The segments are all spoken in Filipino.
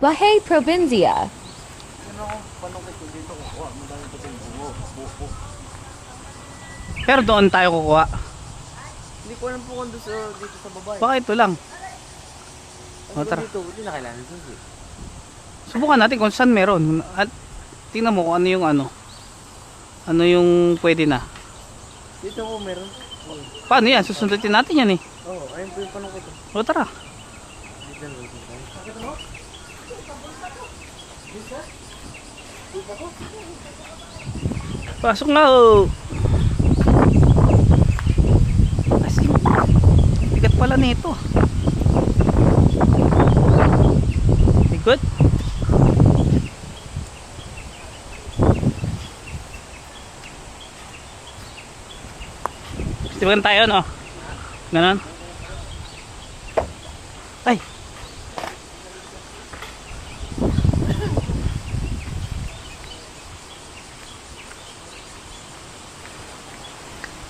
Bahay Provincia. Ano. Pero doon tayo kukuha. Hindi ko alam po kung doon sa, dito sa babae. Baka ito lang. Ano O, ba tara. dito? Hindi na kailangan susi. Subukan natin kung saan meron. At tingnan mo kung ano yung ano. Ano yung pwede na. Dito ko meron. Paano yan? Susundutin natin yan eh. Oo, oh, ayun po yung panukit ko. O tara. Dito na lang tayo. Bakit ano? Pasok na oh. Asin. Bigat pala nito. Ikot. Sibagan tayo no. Ganon. Ay. Askip. Askip. Askip. Wait lang, uy. Dito na lang daw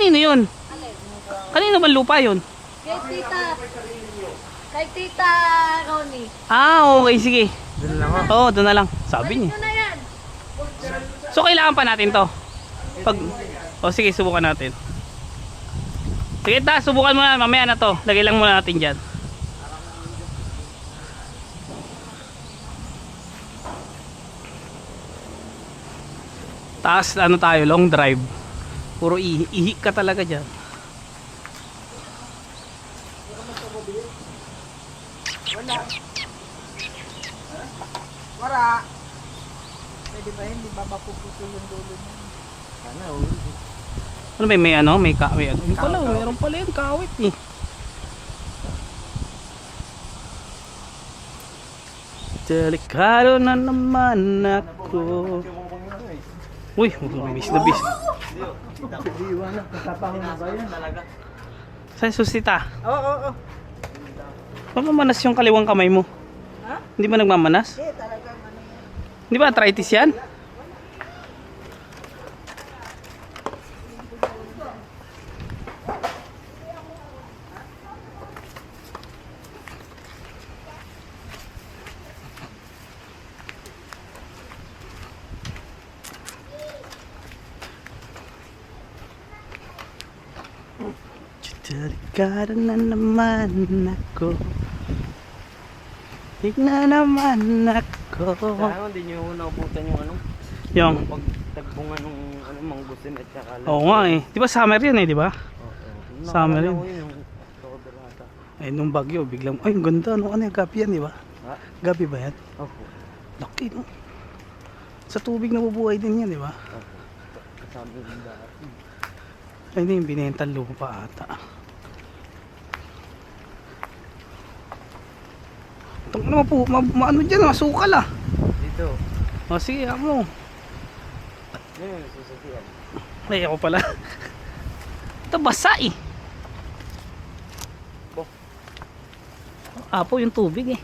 Kanino yun? Kanino ba lupa yun? Kay Tita. Kay Tita Ronnie. Ah, okay, sige. Doon lang ako. Oo, doon na lang. Sabi niya. na yan. So, kailangan pa natin to. Pag... O, sige, subukan natin. Sige, ta, subukan muna. Mamaya na to. Lagay lang muna natin dyan. Taas, ano tayo, long drive. Puro ihi, ihi ka talaga dyan. Wala. Pwede ba hindi ba mapuputol yung dulo niya? Sana, oh. Ano ba, may ano, may ka, may ano. Yung pala, meron pala yung kawit eh. Delikado na naman ako. Uy, bis na bis. Iiwanan, kasapang na ba yan? Talaga. Saan susita? Oo, oo, oo. Mamamanas yung kaliwang kamay mo. Ha? Hindi ba nagmamanas? Ano yan. Hindi ba arthritis yan? Delikado na naman ako Tignan naman ako Kaya hindi nyo naubutan yung ano, Yung pagtagbungan ng ano, manggusin at saka Oo nga eh. Di ba summer yan eh, di ba? Oo. Summer yun. yung October ata. Ay, nung bagyo, biglang, ay, ang ganda, no? Ano yung gabi yan, di ba? Ha? Gabi ba yan? Opo. Laki, no? Sa tubig nabubuhay din yan, di ba? Opo. Kasama yung daan. Ay, hindi yung binentang lupa ata. Itong ano po, ma, ma, ano dyan, masukal ah. Dito. O, sige, ako. Yun yung nasusukian. Ay, ako pala. Ito, basa eh. Bo. Apo yung tubig eh.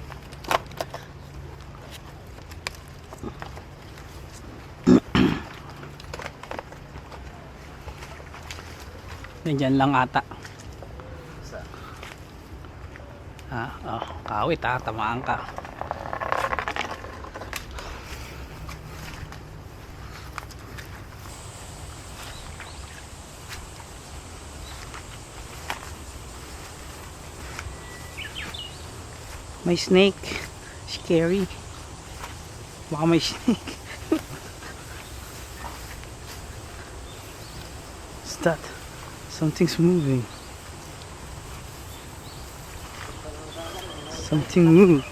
Nandyan lang ata. Sa? Ah, kawit ha, tamaan ka. May snake. Scary. Baka may snake. What's that? Something's moving. Something moved.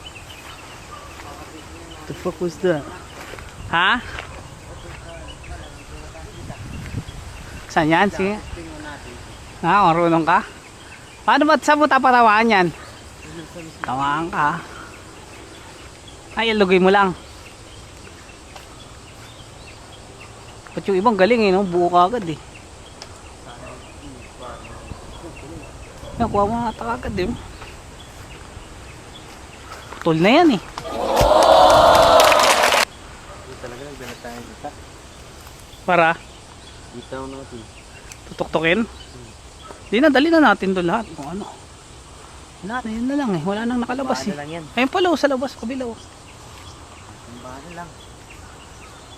The fuck was that? Ha? Saan yan? Sige. Ha, marunong ka? Paano ba sa mo tapatawaan yan? Tawaan ka. Ay, ilugay mo lang. Ba't yung ibang galing eh, no? Buo ka agad eh. Yan, kuha mo nga ata agad eh. Putol na yan eh. Hindi talaga nagdala tayo. Para Dito natin. tutuktukin. Di na, dali na natin doon lahat. Kung ano. Na, yun na lang eh. Wala nang nakalabas eh. Lang yan. Ayun pala, oh, sa labas, kabila. oh. Bahala lang.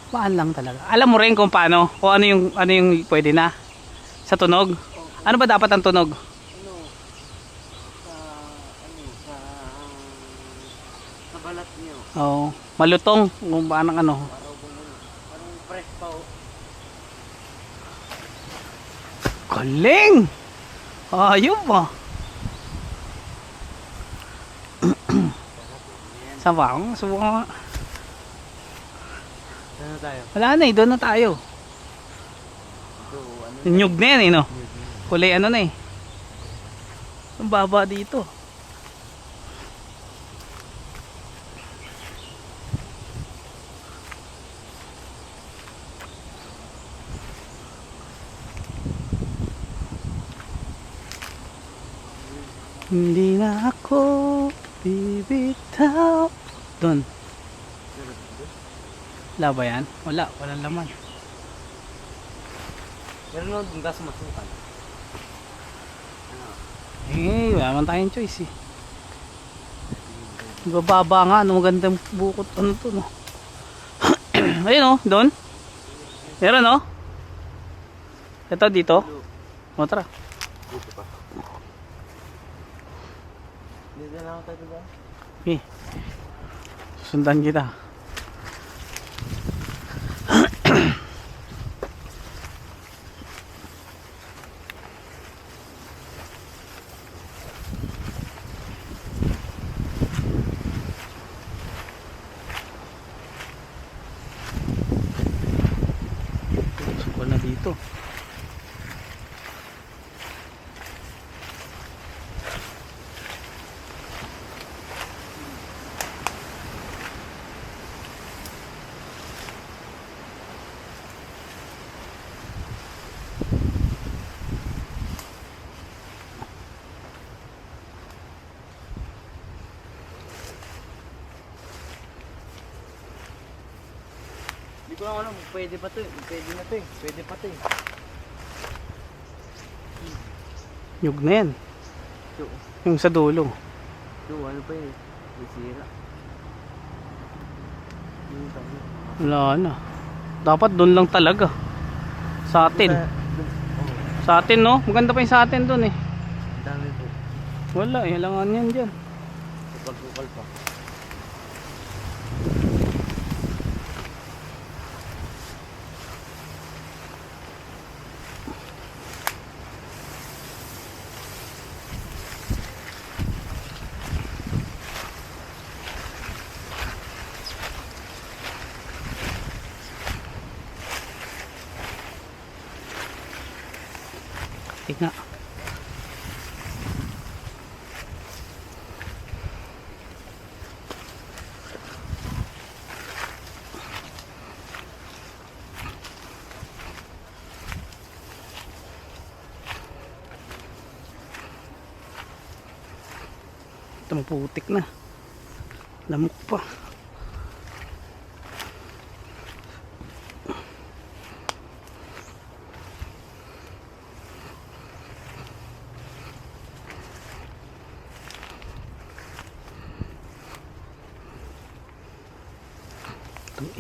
Paan lang talaga. Alam mo rin kung paano, kung ano yung, ano yung pwede na. Sa tunog. Ano ba dapat ang tunog? Ano? Sa, ano, sa, sa Oo. malutong. Kung paano ano. Parang kung. Parang fresh pa oh. Galing! Ayun ba? Saan ba ako? Subukan ko nga. Ano tayo? Wala na eh, doon na tayo. Ito, ano? Nyug na yan eh, no? Kulay ano na eh. Ang baba dito. Hindi na ako bibitaw. Doon. Wala ba yan? Wala, walang laman. Pero no, yung gas masukal. Eh, wala naman tayong choice eh. Bababa nga, ano magandang bukot, ano to, no? Ayun oh, doon. Meron oh. Ito dito. O tara. Dito pa. Dito lang tayo ba? Okay. Susundan kita. Sukol na dito. Hindi ko lang alam, pwede pa to eh. Pwede na to eh. Pwede pa to eh. Nyug na yan. Ito, Yung sa dulo. ito, ano pa eh. May sira. Yung tayo. Wala na. Dapat doon lang talaga. Sa atin. Oh, Sa atin, no? Maganda pa yung sa atin doon eh. ang dami po. Wala, eh. Halangan yan dyan. Kupal-kupal pa. Tingnan. Ito maputik na. Lamok pa.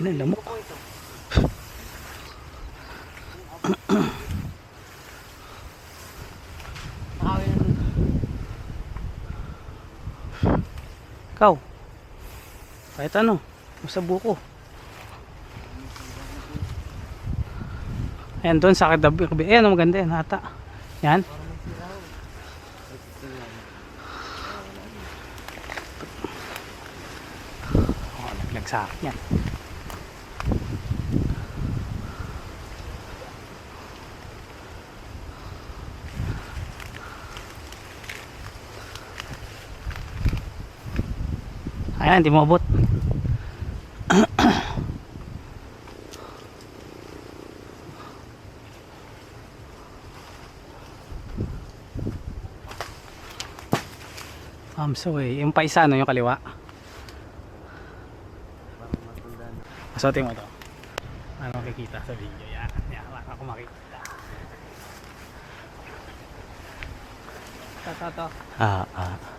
Itong ina, lamok. Na. Ikaw. Kahit ano. Sa buko. Ayan doon sa kadabi. Ayan, maganda yan. Hata. Yan. Oh, naglag sa yan. Ayan, hindi mo abot. I'm sorry. Yung paisano, yung kaliwa. Pasutin mo to. Ano makikita sa video? Yan. Yan. Wala ako makikita. To, to, to. Ah, ah.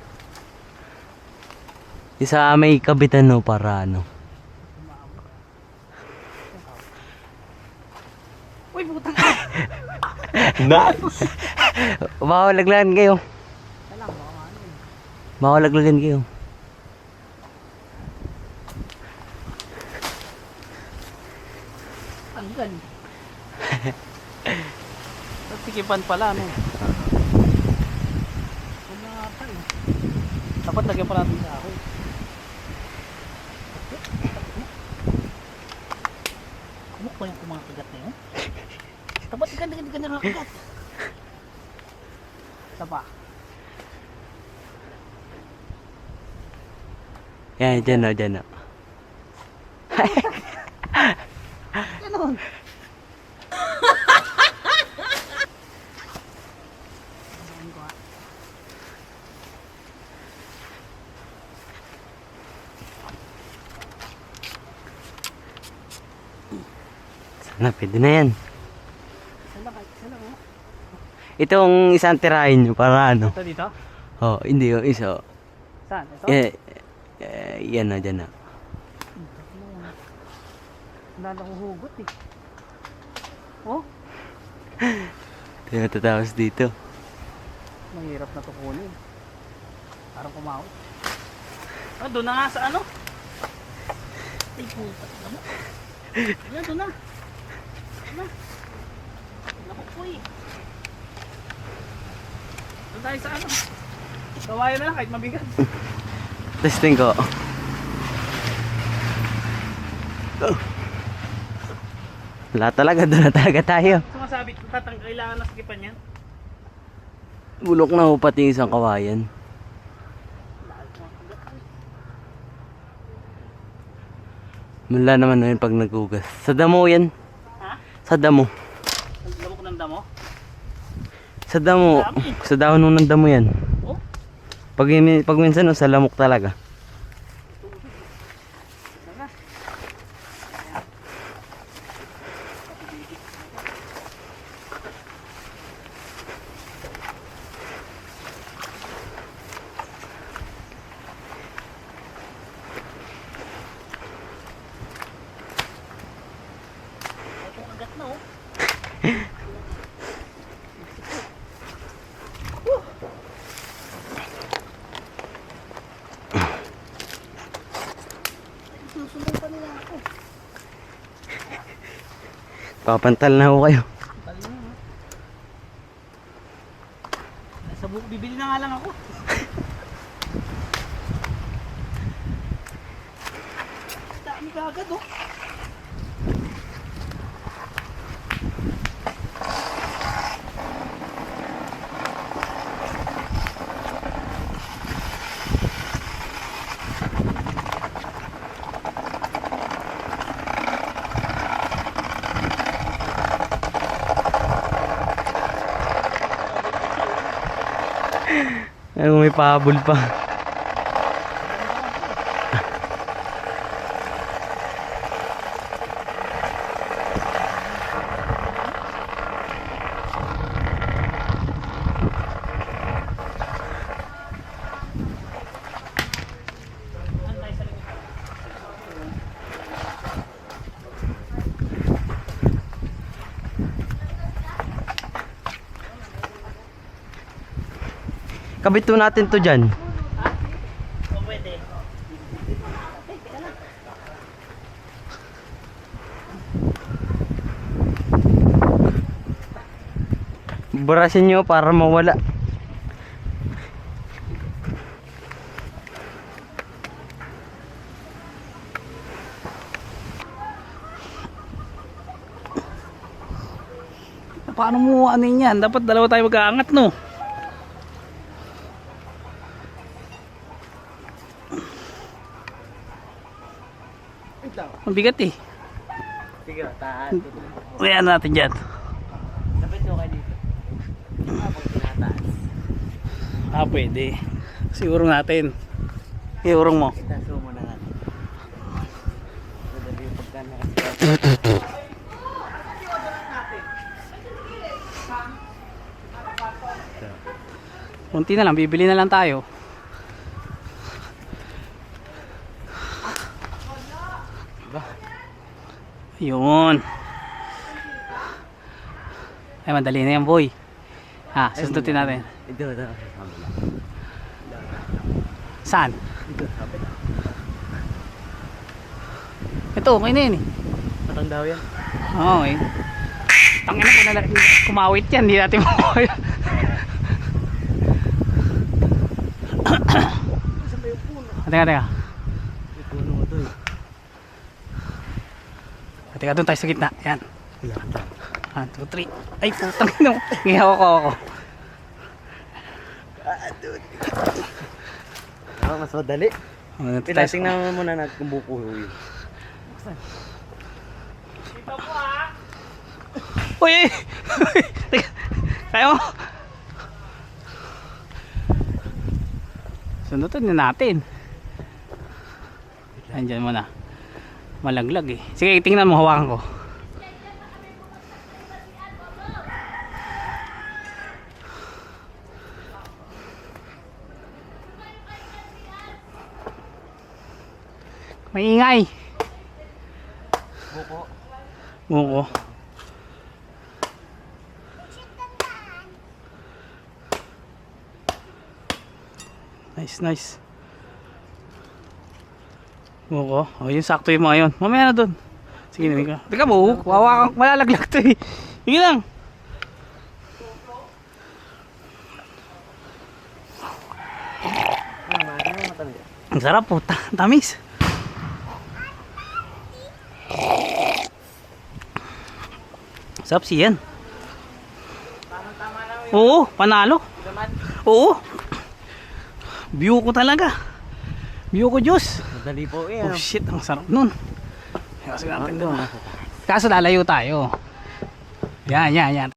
Isa may kabitan no para ano. Uy, putang Na. Mawalaglagan kayo. Mawalaglagan kayo. Tanggal. Nagtikipan pala, no? Wala nga pa eh. Dapat lagyan pa natin sa ako. Pa yung kumakagat na yun? Dapat ikan, ikan, ikan na kagat. Isa pa. Yan, dyan o, dyan o. Ganon. Sana, pwede na yan. Itong isang tirahin nyo para ano. Ito dito? Oh, hindi yung isa. Saan? Ito? Eh, eh, yan na, dyan na. Wala na hugot eh. Oh, Hindi matatapos dito. mahirap na to kunin. Parang kumawit. Ah, doon na nga sa ano? Ay, puta. Ano? Ayan, doon na. Na. Naku po eh. Doon tayo sa ano? Kawayan na lang kahit mabigat. Testing ko. Wala talaga, doon na talaga tayo. Sumasabit tatang kailangan na sakipan yan. Bulok na ho pati yung isang kawayan. Mula naman na yun pag nagugas. Sa damo yan. Sa damo. Ang lamok ng damo. Sa damo. Sa nung ng damo yan. Oh, Pag, pag minsan, oh, sa lamok talaga. sana. Ito kagat na oh. Susunod pa nila ako. Papantal na ho kayo. Tali na ha. Nasa buko, bibili na nga lang ako. Dami ka agad oh. Ay, may pahabol pa. Kabit natin to dyan. Burasin nyo para mawala. Paano mo ano yan? Dapat dalawa tayo mag-aangat no? Mabigat eh. Sige, taas. Ayan natin dyan. Lapit mo kayo dito. Ah, pwede. Siguro natin. Iurong mo. Itaas mo muna natin. Madali yung pagka nakasikat. Kunti na lang, bibili na lang tayo. Yun. Ay, madali na yan, boy. Ha, susundutin natin. Ito, ito. Saan? Ito. Ito, okay na yan eh. Matang daw yan. Oo, okay. Tangina ko na lang. Kumawit yan, hindi natin makuha Teka, teka. May puno mo to eh. Teka, doon tayo sa gitna. Yan. Yan, yan. 1, 2, 3. Ay, putang ino. Ngayaw ko ako. Ah, mas madali. Dito Wait, tayo sa- tingnan mo muna natin kung buko yun. Uy! uy! Teka, Kaya mo? Sundutin na natin. Andyan mo na. Malaglag eh. Sige, tingnan mo, hawakan ko. Maingay. Buko. Buko. Nice, nice. Buko. Oh, yun sakto yung mga yun. Mamaya na dun. Sige, namin ka. Teka mo, wawa kang malalaglag to eh. Sige lang. Ang sarap po. Ta- tamis. Sarap siyan. Oo, panalo. Oo. View ko talaga. View ko Diyos. Madali po eh. Oh ano? shit, ang sarap nun. Kaso natin doon. Kaso lalayo tayo. Yan, yan, yan.